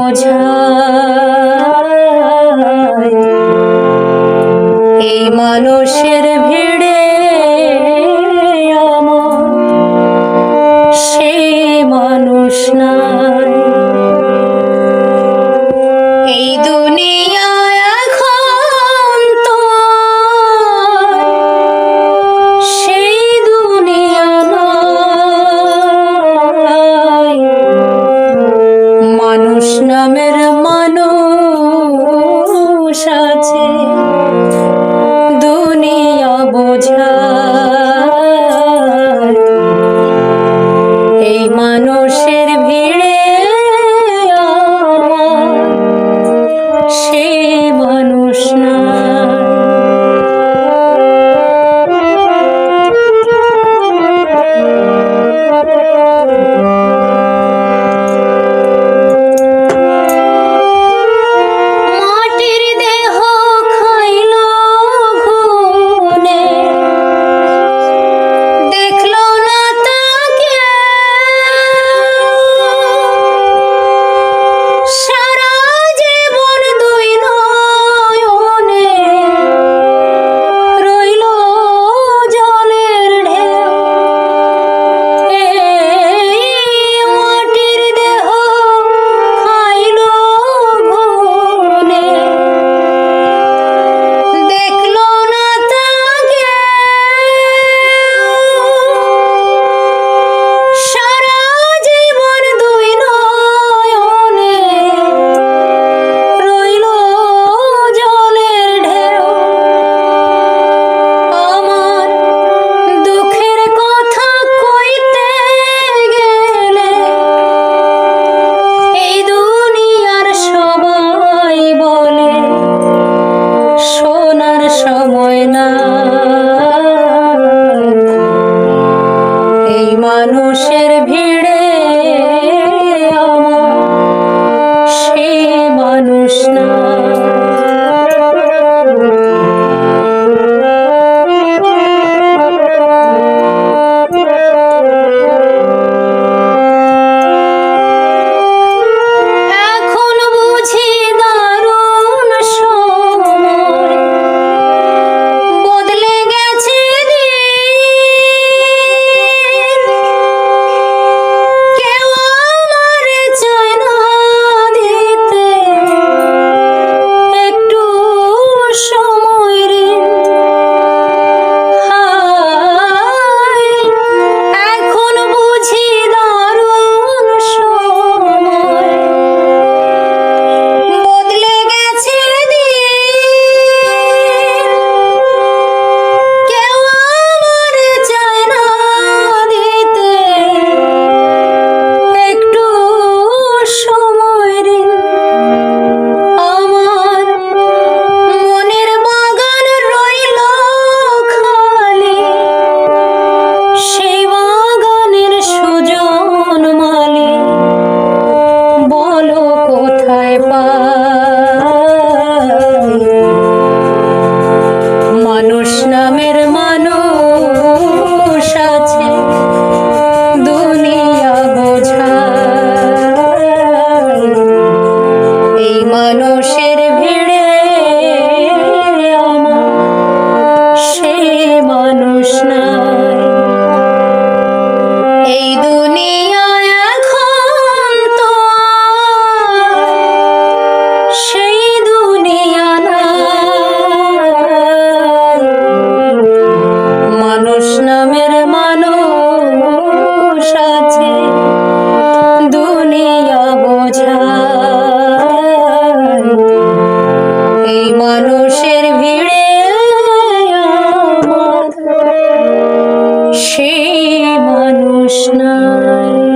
বোঝা এই মানুষের ভিড়ে সে মানুষ না। মানুষের ভিড়ে আমার সে মানুষ না। মানুষ Krishna.